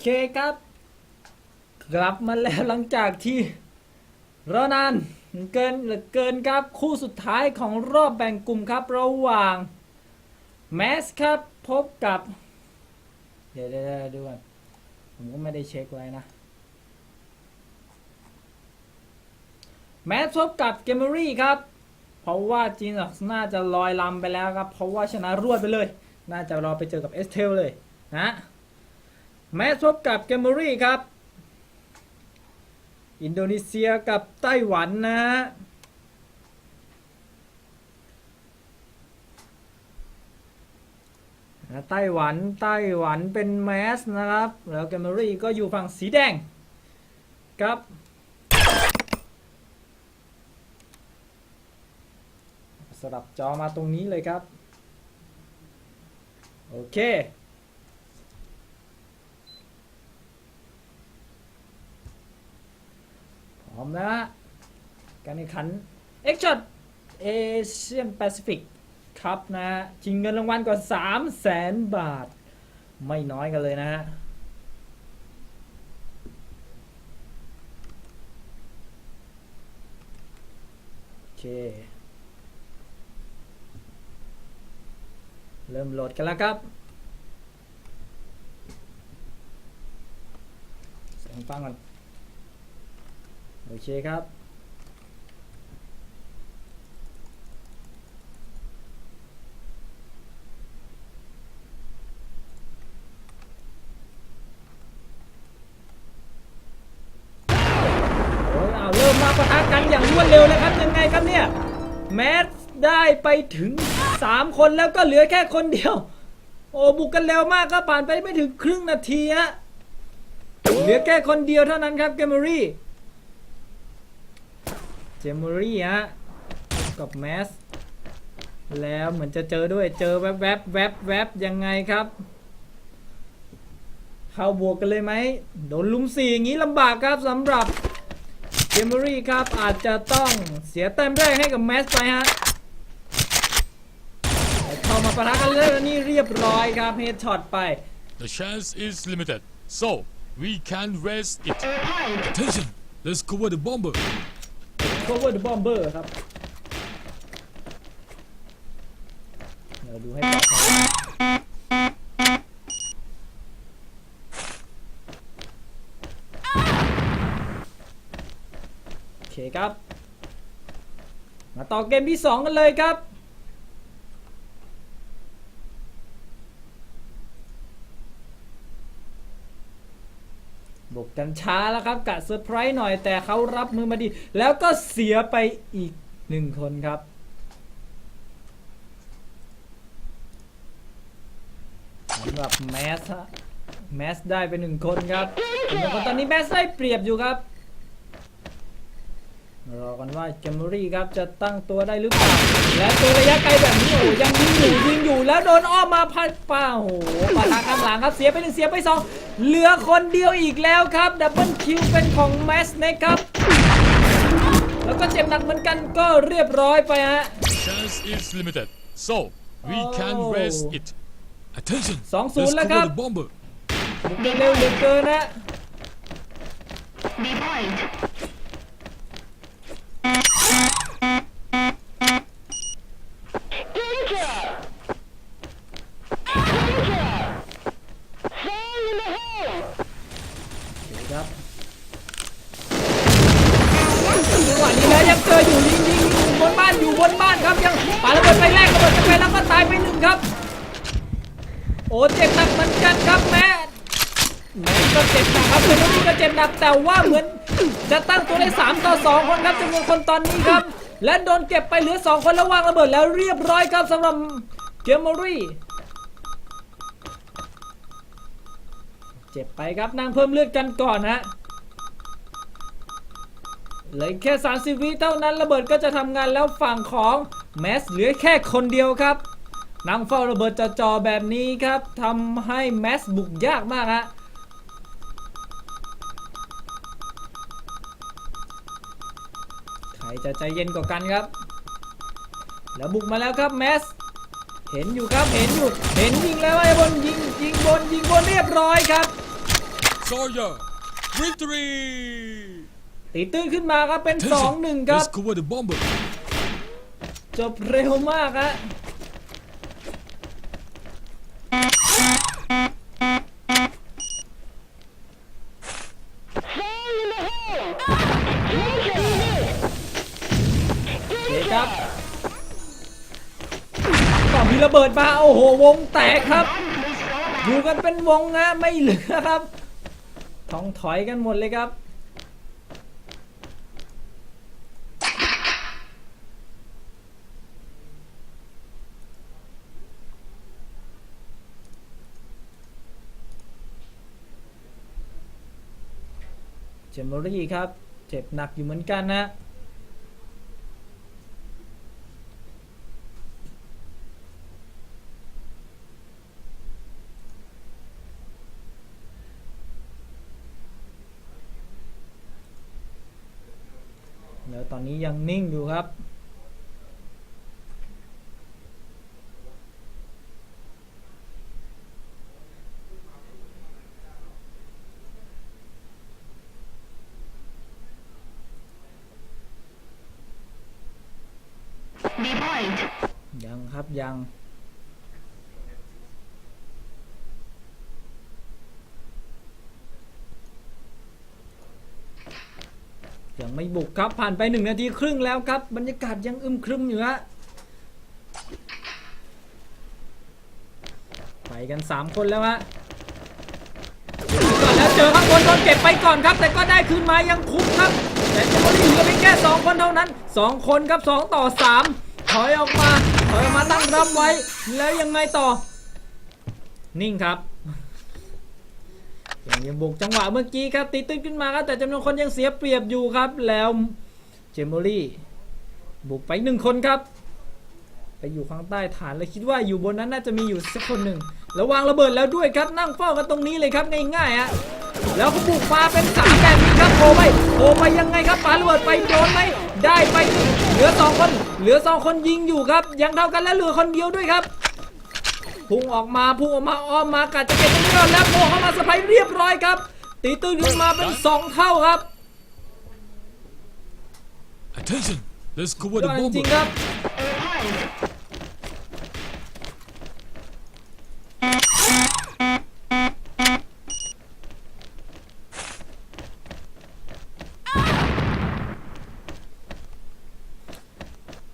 เคครับ กลับมาแล้วหลังจากที่รอนานเกินเหลือเกินครับคู่สุดท้ายของรอบแบ่งกลุ่มครับระหว่างแมสครับพบกับเดี๋ยวเดี๋ยวเดี๋ยวดูก่อนผมก็ไม่ได้เช็คไว้นะแมสพบกับเกมเมอรี่ครับ เพราะว่าจีนน่าจะลอยลำไปแล้วครับ เพราะว่าชนะรวดไปเลย น่าจะรอไปเจอกับเอสเทลเลยนะ แมสพบกับเกมเมอรี่ครับ อินโดนีเซียกับไต้หวันนะฮะนะไต้หวันไต้หวันเป็นแมสนะครับ แล้วแกมเมอรี่ก็อยู่ฝั่งสีแดงครับสลับจอมาตรงนี้เลยครับ โอเค ร้อมนะ การแข่งขัน X Shot Asian Pacific ครับนะฮะชิงเงินรางวัลกว่า3 0 0แสนบาท ไม่น้อยกันเลยนะฮะโอเค เริ่มโหลดกันแล้วครับเสียงฟังก่อน โอเคครับ โอ้ยเอาเริ่มมาปะทะกันอย่างรวดเร็วเลยครับยังไงครับเนี่ย แมสได้ไปถึง 3 คนแล้วก็เหลือแค่คนเดียว โอ้บุกกันเร็วมากครับผ่านไปไม่ถึงครึ่งนาทีฮะเหลือแค่คนเดียวเท่านั้นครับเกมเมอรี่ เจมเมอรี่ฮะกับแมสแล้วเหมือนจะเจอด้วยเจอแวบแวบแวบแวบยังไงครับ เข้าบวกกันเลยไหมโดนลุมสี่อย่างนี้ลำบากครับสำหรับเจมเมอรี่ครับอาจจะต้องเสียแต้มแรกให้กับแมสไปฮะเข้ามาปะทะกันเลยแล้วนี่เรียบร้อยครับเฮดช็อตไป The chance is limited, so we can raise it. Attention! Let's cover the bomber. Cover the bomber ครับ เดี๋ยวดูให้ปลอดภัยโอเคครับ มาต่อเกมที่ 2 กันเลยครับ บุ กันช้าแล้วครับกะเซอร์ไพรส์หน่อยแต่เขารับมือมาดี แล้วก็เสียไปอีกหนึ่งคนครับสำหรับแมสฮะแมสได้ไปหนึ่งคนครับหนึ่งคนตอนนี้แมสได้เปรียบอยู่ครับรอกันว่าเจมรี่ครับจะตั้งตัวได้หรือเปล่าและตัวระยะไกลแบบนี้โอ้ยังยิงอยู่ยิงอยู่แล้วโดนอ้อมมาพัดป้าโอ้โหปะทะข้างหลังครับเสียไปหนึ่งเสียไปสอง เหลือคนเดียวอีกแล้วครับดับเบิลคิวเป็นของแมสนะครับ แล้วก็เจ็บหนักเหมือนกันก็เรียบร้อยไปฮะ Chance is limited, so we can Oh. raise it. Attention! สองศูนย์ Let's แล้วครับ cover the bomber. บุกกันเร็วเหลือเกินนะ B point. ครับจังหวะนี้แล้วยังเจออยู่ยิงยิงอยู่บนบ้านอยู่บนบ้านครับยังปาระเบิดไปแรกระเบิดกันไปแล้วก็ตายไปหนึ่งครับ โอ้เจ็บหนักเหมือนกันครับแม่แม่ก็เจ็บหนักครับคุณนี่ก็เจ็บหนักแต่ว่าเหมือนจะตั้งตัวได้3ต่อ 2คนครับจำนวนคนตอนนี้ครับ และโดนเก็บไปเหลือ 2 คนแล้ววางระเบิดแล้วเรียบร้อยครับสำหรับเกมมอรี่เจ็บไปครับนางเพิ่มเลือดกันก่อนฮะเหลือแค่ 30 วิเท่านั้นระเบิดก็จะทำงานแล้วฝั่งของแมสเหลือแค่คนเดียวครับนางเฝ้าระเบิดจอๆแบบนี้ครับทำให้แมสบุกยากมากฮะใคร จะใจเย็นกว่ากันครับ แล้วบุกมาแล้วครับแมสเห็นอยู่ครับเห็นอยู่ เห็นยิงแล้วไอ้บนยิงยิงบนยิงบนเรียบร้อยครับ Sawyer. Victory! ตีตื้นขึ้นมาครับเป็น Attention, 2-1 ครับ Let's cover the bomber. จบเร็วมากฮะ ดมาโอ้โหวงแตกครับ อยู่กันเป็นวงนะไม่เหลือครับท้องถอยกันหมดเลยครับเจมอรี่ครับ เจ็บหนักอยู่เหมือนกันนะ แล้วตอนนี้ยังนิ่งอยู่ครับ B point. ยังครับยัง ยังไม่บุกครับผ่านไปหนึ่งนาทีครึ่งแล้วครับ บรรยากาศยังอึมครึมอยู่ฮะไปกัน 3 คนแล้วฮะก่อนแล้วเจอข้างบนโดนเก็บไปก่อนครับ แต่ก็ได้คืนมายังคุ้มครับ แต่จะไม่ได้เหลือเพียงแค่2คนเท่านั้น 2 คนครับ 2 ต่อ 3 ถอยออกมา ถอยออกมาตั้งรับไว้ แล้วยังไงต่อ นิ่งครับยังบุกจังหวะเมื่อกี้ครับ ตีตื้นขึ้นมาครับแต่จำนวนคนยังเสียเปรียบอยู่ครับ แล้วเจมโมรี่บุกไปหนึ่งคนครับ ไปอยู่ข้างใต้ฐานเลยคิดว่าอยู่บนนั้นน่าจะมีอยู่สักคนหนึ่งแล้ววางระเบิดแล้วด้วยครับนั่งเฝ้ากันตรงนี้เลยครับง่ายๆฮะแล้วเขาบุกมาเป็นสามแบบนี้ครับโผล่ไปโผล่ไปยังไงครับปาระเบิดไปโดนไหม ได้ไปหนึ่งเหลือสองคน เหลือสองคนยิงอยู่ครับ ยังเท่ากันและเหลือคนเดียวด้วยครับพุ่งออกมาพุ่งออกมาอ้อมมากัดจะเก็บไม่รอดแล้วโผล่เข้ามาสไปร์เรียบร้อยครับ ตีตื้นขึ้นมาเป็นสองเท่าครับ Attention! Let's cover ย the อดจริง bomber. ๆครับ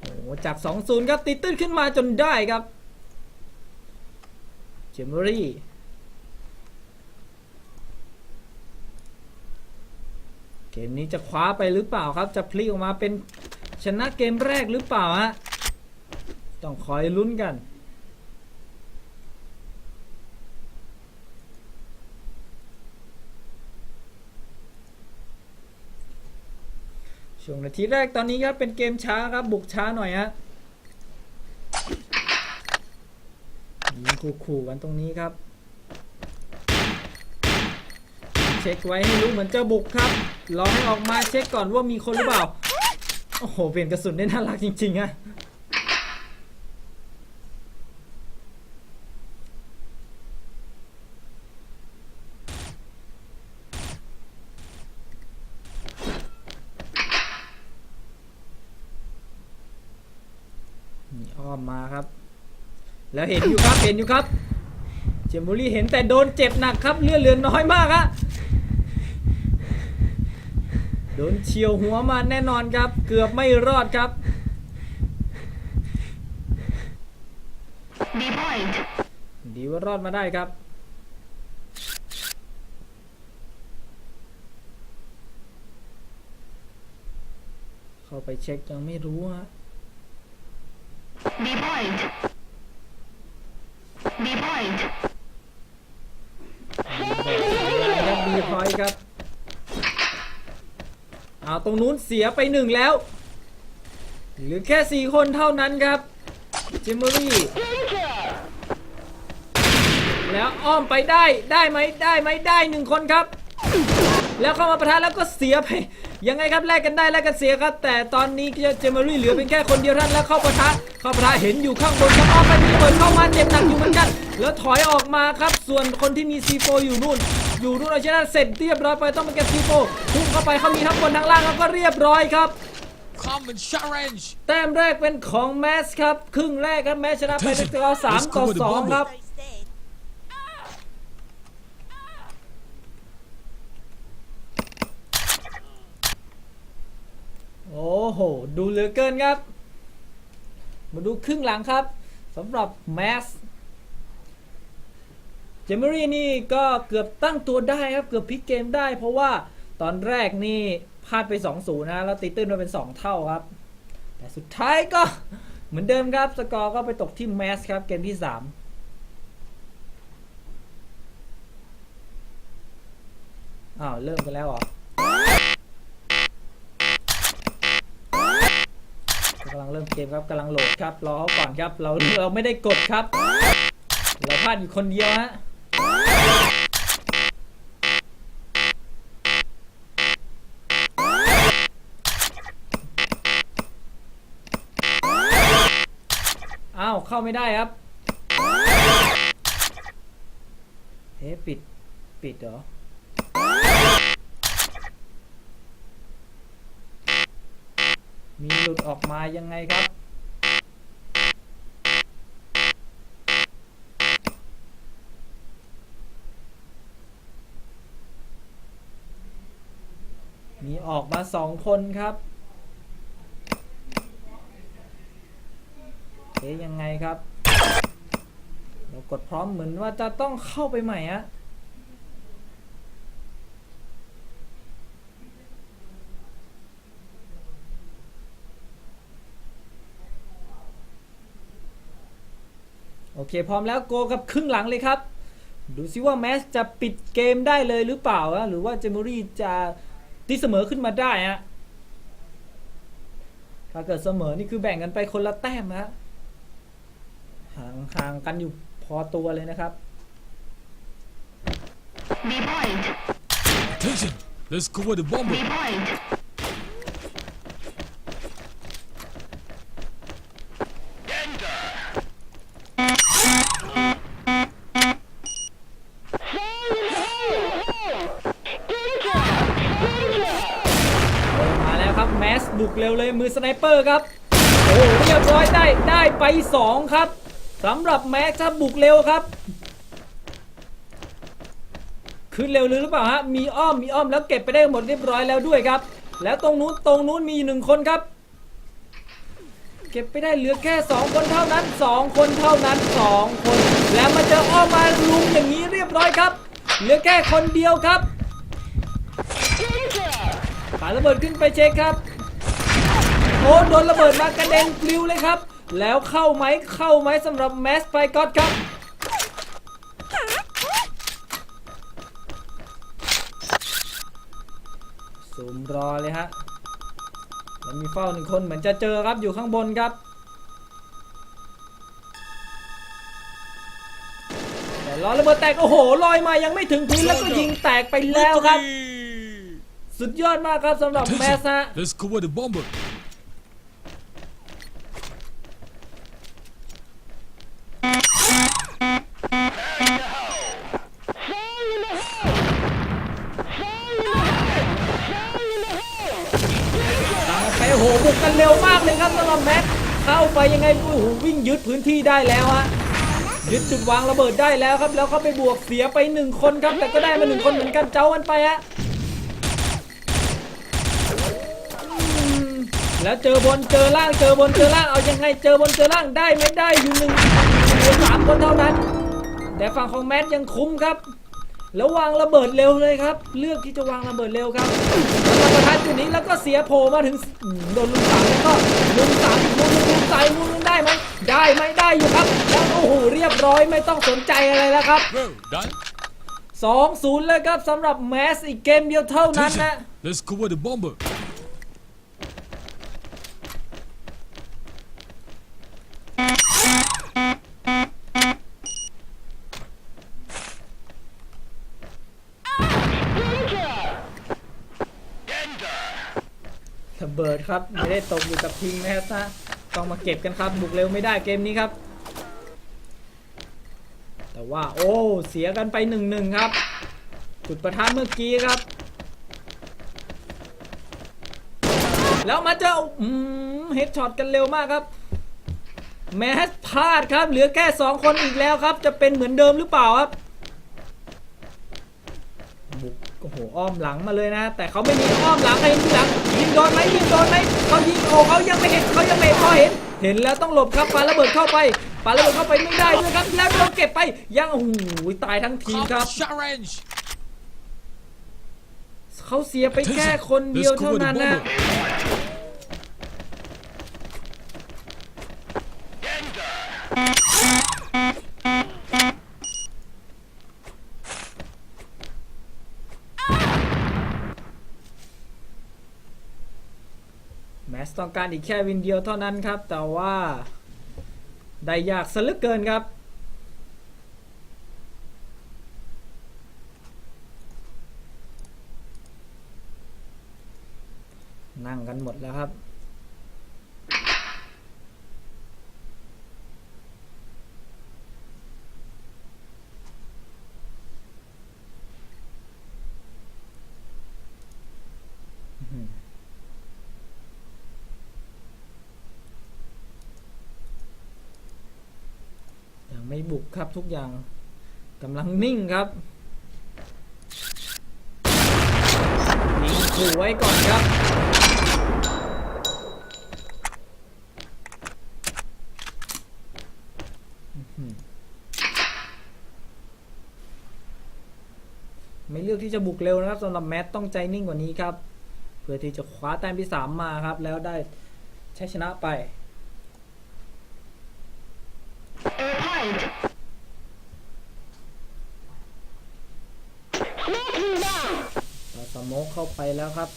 โอ้โห จาก 2-0 ครับตีตื้นขึ้นมาจนได้ครับเจมอรี่เกมนี้จะคว้าไปหรือเปล่าครับ จะพลิกออกมาเป็นชนะเกมแรกหรือเปล่าฮะต้องคอยลุ้นกัน ช่วงนาทีแรกตอนนี้ครับเป็นเกมช้าครับบุกช้าหน่อยฮะยิงขู่ๆกันตรงนี้ครับ เช็คไว้ให้รู้เหมือนจะบุกครับรอให้ออกมาเช็คก่อนว่ามีคนหรือเปล่าโอ้โหเปลี่ยนกระสุนได้น่ารักจริงๆอะนี่อ้อมมาครับ แล้วเห็นอยู่ครับเห็นอยู่ครับ เจมบุรีเห็นแต่โดนเจ็บหนักครับเลือดเหลือน้อยมากฮะโดนเฉียวหัวมาแน่นอนครับ เกือบไม่รอดครับ B point. ดีว่ารอดมาได้ครับเข้าไปเช็คยังไม่รู้ฮะ B point. B point. ครับบีพอยครับเอาตรงนู้นเสียไปหนึ่งแล้ว เหลือแค่สี่คนเท่านั้นครับจิมเมอรี่แล้วอ้อมไปได้ได้ไหมได้ไหมได้หนึ่งคนครับ แล้วเข้ามาประทะแล้วก็เสียไป ยังไงครับแลกกันได้แลกกันเสียครับ แต่ตอนนี้เจมเมอรี่เหลือเป็นแค่คนเดียวเท่านั้นแล้วเข้าประทะเข้าประทะเห็นอยู่ข้างบนครับอ้อมไปมีระเบิดเข้ามาเจ็บหนักอยู่เหมือนกัน แล้วถอยออกมาครับ ส่วนคนที่มี C4 อยู่นู่นอยู่รุ่นอาชนะเสร็จเรียบร้อยไปต้องมาเก็บซีโฟพุ่งเข้าไปเขามีทั้งบนทั้งล่างแล้วก็เรียบร้อยครับ Come and challenge. แต้มแรกเป็นของแมสครับ ครึ่งแรกครับแมสชนะไปในสกอร์สามต่อสองครับ โอ้โห ดูเหลือเกินครับ มาดูครึ่งหลังครับสำหรับแมสเจมรี่นี่ก็เกือบตั้งตัวได้ครับ เกือบพลิกเกมได้ เพราะว่าตอนแรกนี่พลาดไป 2-0 นะ แล้วตีตื้นมาเป็น 2 เท่าครับ แต่สุดท้ายก็เหมือนเดิมครับ สกอร์ก็ไปตกที่แมสครับ เกมที่ 3อ้าวเริ่มกันแล้วเหรอ กำลังเริ่มเกมครับกำลังโหลดครับรอเขาก่อนครับ เราเราไม่ได้กดครับ เราพลาดอยู่คนเดียวฮะอ้าวเข้าไม่ได้ครับเฮ้ปิด ปิดเหรอ มีหลุดออกมายังไงครับ มีออกมาสองคนครับเอ๊ยยังไงครับ เรากดพร้อมเหมือนว่าจะต้องเข้าไปใหม่อะ เคพร้อมแล้วโกกับครึ่งหลังเลยครับ ดูซิว่าแมสจะปิดเกมได้เลยหรือเปล่าอะหรือว่าเจมอรี่จะตีเสมอขึ้นมาได้ฮะถ้าเกิดเสมอนี่คือแบ่งกันไปคนละแต้มฮะห่างห่างกันอยู่พอตัวเลยนะครับ B point. Attention. Let's cover the bomber. แมสบุกเร็วเลยมือสไนเปอร์ครับ โอ้โหเรียบร้อยได้ได้ไป2ครับสำหรับแมสครับบุกเร็วครับ ขึ้นเร็วหรือเปล่าฮะมีอ้อมมีอ้อมแล้วเก็บไปได้หมดเรียบร้อยแล้วด้วยครับ แล้วตรงนู้นตรงนู้นมีหนึ่งคนครับ เก็บไปได้เหลือแค่ 2 คนเท่านั้น 2 คนเท่านั้น 2 คน แล้วมาเจออ้อมมาลุมอย่างนี้เรียบร้อยครับ เหลือแค่คนเดียวครับ ปาระเบิดขึ้นไปเช็คครับโอ้โดนระเบิดมากระเด็นปลิวเลยครับ แล้วเข้าไหมเข้าไหมสำหรับแมสไปก็อตครับซูมรอเลยฮะแล้วมีเฝ้าหนึ่งคนเหมือนจะเจอครับอยู่ข้างบนครับ แต่รอระเบิดแตกโอ้โหลอยมายังไม่ถึงพื้นแล้วก็ยิงแตกไปแล้วครับ สุดยอดมากครับสำหรับแมส Attention. ฮะ Let's cover the bomber. ตามไปโอ้โหบุกกันเร็วมากเลยครับสำหรับแม็กเข้าไปยังไงโอ้โหวิ่งยึดพื้นที่ได้แล้วฮะยึดจุดวางระเบิดได้แล้วครับ แล้วเขาไปบวกเสียไปหนึ่งคนครับแต่ก็ได้มาหนึ่งคนเหมือนกันเจ้ากันไปฮะอืม แล้วเจอบนเจอล่างเจอบนเจอล่างเอายังไงเจอบนเจอล่างได้ไม่ได้อยู่หนึ่งเหลือสามคนเท่านั้น แต่ฝั่งของแมทยังคุ้มครับแล้ววางระเบิดเร็วเลยครับ เลือกที่จะวางระเบิดเร็วครับแล้วประทัดจุดนี้แล้วก็เสียโผล่มาถึงอืมโดนลุมสามแล้วก็ลุมสามอีกมุมหนึงลุมสายมุมหนึงได้ไหมได้ไหมได้อยู่ครับแล้วโอ้โหเรียบร้อยไม่ต้องสนใจอะไรแล้วครับ Well done. 2-0เลยครับสำหรับแมสอีกเกมเดียวเท่านั้นนะ Attention. Let's cover the bomber. ระเบิด ครับ ไม่ได้ตกอยู่กับทีมแมสนะต้องมาเก็บกันครับ บุกเร็วไม่ได้เกมนี้ครับ แต่ว่าโอ้เสียกันไปหนึ่งหนึ่งครับ จุดประทัดเมื่อกี้ครับ แล้วมาเจออืมเฮดช็อตกันเร็วมากครับแมสพลาดครับ เหลือแค่สองคนอีกแล้วครับ จะเป็นเหมือนเดิมหรือเปล่าครับ บุก โอ้โหอ้อมหลังมาเลยนะ แต่เขาไม่มีอ้อมหลังใครยิงหลังยิงโดนไหมยิงโดนไหมเขายิงโอ้เขายังไม่เห็นเขายังไม่พอเห็น เห็นแล้วต้องหลบครับปาระเบิดเข้าไปปาระเบิดเข้าไปไม่ได้ด้วยครับแล้วโดนเก็บไปยังโอ้โหตายทั้งทีมครับ Cop challenge. เขาเสียไปแค่คนเดียว Let's เท่า cover the นั้นนะ bomber. แมส ต้องการอีกแค่วินเดียวเท่านั้นครับ แต่ว่าได้ยากสลึกเกินครับนั่งกันหมดแล้วครับ ยัง ไม่บุกครับทุกอย่างกำลังนิ่งครับยิงขู่ไว้ก่อนครับ ไม่เลือกที่จะบุกเร็วนะครับสำหรับแมตต้องใจนิ่งกว่านี้ครับ เพื่อที่จะคว้าแต้มที่3มาครับ แล้วได้ชัยชนะไป A point. Smoking bomb. เราส โมกเข้าไปแล้วครับ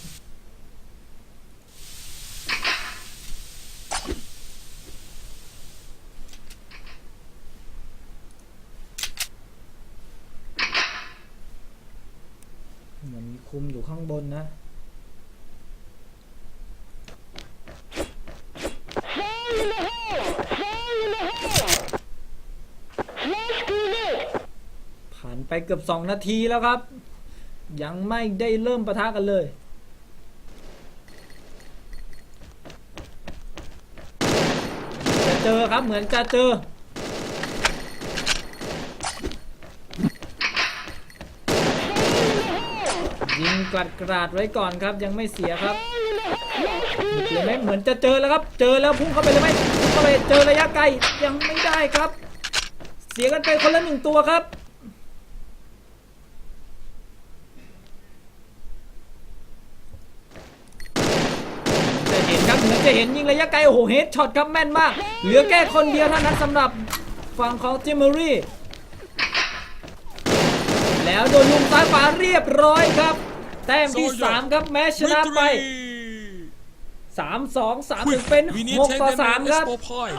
เหมือนมีคุมอยู่ข้างบนนะผ่านไปเกือบ2นาทีแล้วครับ ยังไม่ได้เริ่มปะทะกันเลยจะเจอครับเหมือนจะเจอ ยิงกราดกราดไว้ก่อนครับยังไม่เสียครับบุกเลยไหมเหมือนจะเจอแล้วครับ เจอแล้วพุ่งเข้าไปเลยไหมพุ่งเข้าไปเจอระยะไกลยังไม่ได้ครับ เสียกันไปคนละหนึ่งตัวครับ จะเห็นครับเหมือน จะเห็นยิงระยะไกลโอ้โหเฮดช็อตครับแม่นมาก เหลือแค่คนเดียวเท่านั้นสำหรับฝั่งของจิมเมอรี่ แล้วโดนลุมซ้ายฝาเรียบร้อยครับ แต้มที่ 3 ครับแม้ชนะไป Victory. 3 2 3 Quick, 1เป็น we need 6ต่อ10 3ครับ expo point.